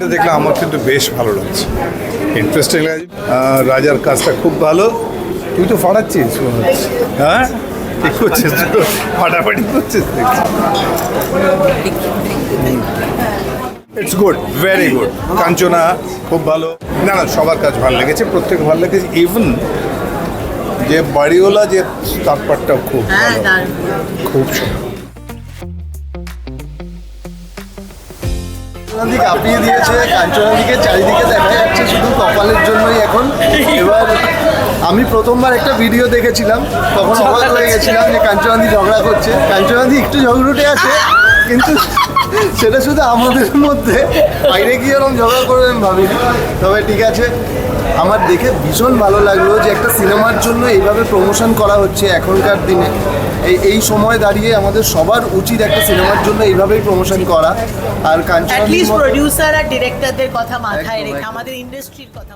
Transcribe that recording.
এটা দেখলে আমার কিন্তু বেশ ভালো লাগছে। ইন্টারেস্টিং রাজার কাজটা খুব ভালো। তুই তো ফাটাচ্ছিস মনে হ্যাঁ? ঠিক করছিস? তো ফাটাফাটি করছিস it's good very good Kanchana খুব ভালো। না না সবার কাজ ভালো লেগেছে প্রত্যেক ভালো লেগেছে। ইভেন যে বাড়িওয়ালা যে তার খুব হ্যাঁ খুব সুন্দর। কাঞ্চনাদি কাঁপিয়ে দিয়েছে কাঞ্চনাদিকে চারিদিকে দেখা যাচ্ছে শুধু কপালের জন্যই এখন। এবার আমি প্রথমবার একটা ভিডিও দেখেছিলাম, তখন অবাক হয়ে গেছিলাম যে কাঞ্চনাদি ঝগড়া করছে। কাঞ্চনাদি একটু ঝগড়ুটে আছে কিন্তু সেটা শুধু আমাদের মধ্যে। বাইরে গিয়ে এরকম ঝগড়া করবেন ভাবিনি তবে ঠিক আছে আমার দেখে ভীষণ ভালো লাগল যে একটা সিনেমার জন্য এইভাবে প্রমোশন করা হচ্ছে এখনকার দিনে। এই এই সময় দাঁড়িয়ে আমাদের সবার উচিত একটা সিনেমার জন্য এইভাবেই প্রমোশন করা। আর অ্যাটলিস্ট প্রডিউসার আর ডিরেক্টরদের কথা মাথায় রেখে আমাদের ইন্ডাস্ট্রির কথা